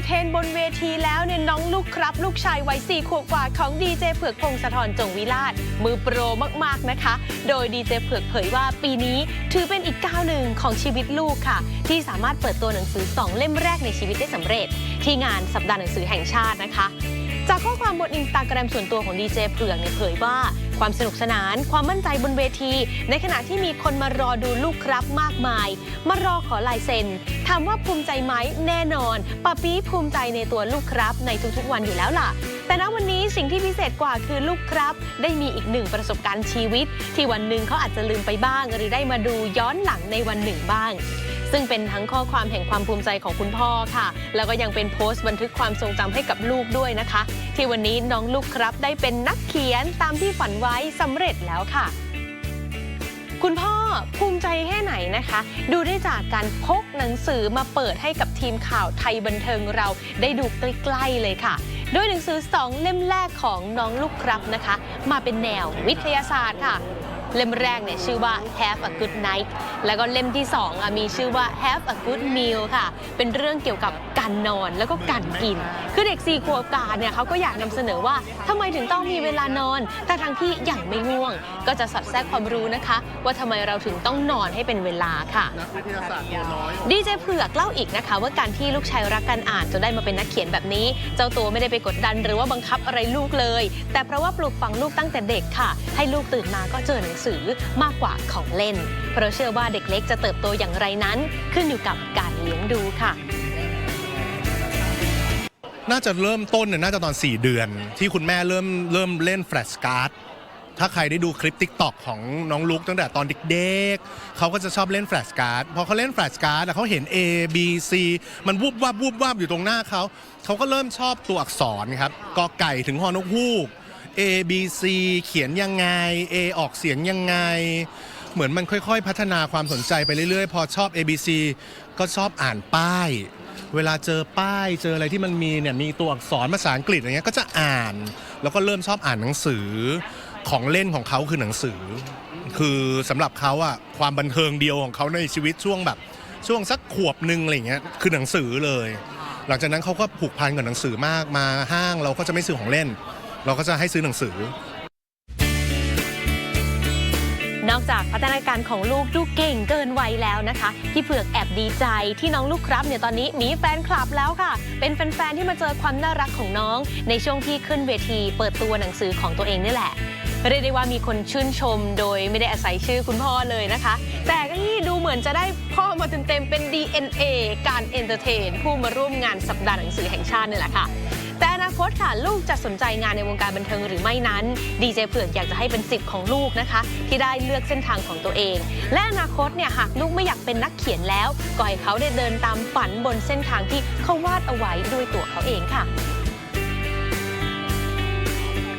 เตอร์เทนบนเวทีแล้วเนี่ยน้องลูกครับ ลูกชายวัยสี่ขวบกว่าของดีเจเผือกพงศธรจงวิลาศมือโปรมากๆนะคะ โดยดีเจเผือกเผยว่าปีนี้ถือเป็นอีกก้าวหนึ่งของชีวิตลูกค่ะ ที่สามารถเปิดตัวหนังสือ 2 เล่มแรกในชีวิตได้สำเร็จ ที่งานสัปดาห์หนังสือแห่งชาตินะคะ จากข้อความบนอินสตาแกรมส่วนตัวของดีเจเผือกเนี่ยเผยว่า ความสนุกสนาน ความมั่นใจบนเวที ในขณะที่มีคนมารอดูลูกครับมากมาย มารอขอลายเซ็นถามว่าภูมิใจไหมแน่นอนป้าปี้ภูมิใจในตัวลูกครับในทุกๆวันอยู่แล้วล่ะแต่ณวันนี้สิ่งที่พิเศษกว่าคือลูกครับ ได้มีอีกหนึ่งประสบการณ์ชีวิต ที่วันหนึ่งเขาอาจจะลืมไปบ้าง หรือได้มาดูย้อนหลังในวันหนึ่งบ้าง ซึ่งเป็นทั้งข้อความแห่งความภูมิใจของคุณพ่อค่ะ แล้วก็ยังเป็นโพสต์บันทึกความทรงจำให้กับลูกด้วยนะคะ ที่วันนี้น้องลูกครับได้เป็นนักเขียนตามที่ฝันไว้สำเร็จแล้วค่ะ คุณพ่อภูมิใจแค่ไหนนะคะ ดูได้จากการพกหนังสือมาเปิดให้กับทีมข่าวไทยบันเทิงเราได้ดูใกล้ๆเลยค่ะโดยหนังสือสองเล่มแรกของน้องลูกครับนะคะ มาเป็นแนววิทยาศาสตร์ค่ะ เล่มแรกเนี่ยชื่อว่า Have a Good Night แล้วก็เล่มที่2อะมีชื่อว่า Have a Good Meal ค่ะ เป็นเรื่องเกี่ยวกับการนอนแล้วก็การกิน คือเด็กสี่ขวบกาเนี่ยเขาก็อยากนำเสนอว่าทำไมถึงต้องมีเวลานอนแต่ทางที่อย่างไม่ง่วง ก็จะสอดแทรกความรู้นะคะ ว่าทำไมเราถึงต้องนอนให้เป็นเวลาค่ะนักวิทยาศาสตร์ตัวน้อยดีเจเผือกเล่าอีกนะคะ ว่าการที่ลูกชายรักการอ่านจนได้มาเป็นนักเขียนแบบนี้ เจ้าตัวไม่ได้ไปกดดันหรือว่าบังคับอะไรลูกเลย แต่เพราะว่าปลูกฝังลูกตั้งแต่เด็กค่ะ ให้ลูกตื่นมาก็เจอหนังสือมากกว่าของเล่น เพราะเชื่อว่าเด็กเล็กจะเติบโตอย่างไรนั้น ขึ้นอยู่กับการเลี้ยงดูค่ะน่าจะเริ่มต้นเนี่ยน่าจะตอน 4 เดือน ที่คุณแม่เริ่มเริ่มเล่นแฟลชการ์ดถ้าใครได้ดูคลิป t ิ k t o k ของน้องลุกตั้งแต่ตอนเด็กๆเขาก็จะชอบเล่นแฟลชการ์ดพอเขาเล่นแฟลชการ์ดเขาเห็น A B C มันวูบวับวูบวับอยู่ตรงหน้าเขาเขาก็เริ่มชอบตัวอักษรครับกอไก่ถึงฮอนกฮูก A B C เขียนยังไง A ออกเสียงยังไง เหมือนมันค่อยๆ พัฒนาความสนใจไปเรื่อยๆ พอชอบ A B C ก็ชอบอ่านป้าย เวลาเจอป้ายเจออะไรที่มันมีเนี่ยมีตัวอักษรภาษาอังกฤษอะไรเงี้ยก็จะอ่าน แล้วก็เริ่มชอบอ่านหนังสือของเล่นของเขาคือหนังสือ คือสำหรับเขาอะความบันเทิงเดียวของเขาในชีวิตช่วงแบบ ช่วงสักขวบหนึ่งอะไรเงี้ยคือหนังสือเลย หลังจากนั้นเขาก็ผูกพันกับหนังสือมากมาห้างเราก็จะไม่ซื้อของเล่น เราก็จะให้ซื้อหนังสือ นอกจากพัฒนาการของลูกลูกเก่งเกินวัยแล้วนะคะ พี่เผือกแอบดีใจที่น้องลูกครับเนี่ยตอนนี้มีแฟนคลับแล้วค่ะ เป็นแฟนๆที่มาเจอความน่ารักของน้อง ในช่วงที่ขึ้นเวทีเปิดตัวหนังสือของตัวเองนี่แหละ เรียกได้ว่ามีคนชื่นชมโดยไม่ได้อาศัยชื่อคุณพ่อเลยนะคะ แต่ก็นี่ดูเหมือนจะได้พ่อมาเต็มๆเป็น DNA การเอนเตอร์เทนผู้มาร่วมงานสัปดาห์หนังสือแห่งชาตินี่แหละค่ะแต่อนาคตค่ะลูกจะสนใจงานในวงการบันเทิงหรือไม่นั้น ดีเจเผือกอยากจะให้เป็นสิทธิ์ของลูกนะคะ ที่ได้เลือกเส้นทางของตัวเอง และอนาคตเนี่ยหากลูกไม่อยากเป็นนักเขียนแล้ว ก็ให้เขาได้เดินตามฝันบนเส้นทางที่เขาวาดเอาไว้ด้วยตัวเขาเองค่ะ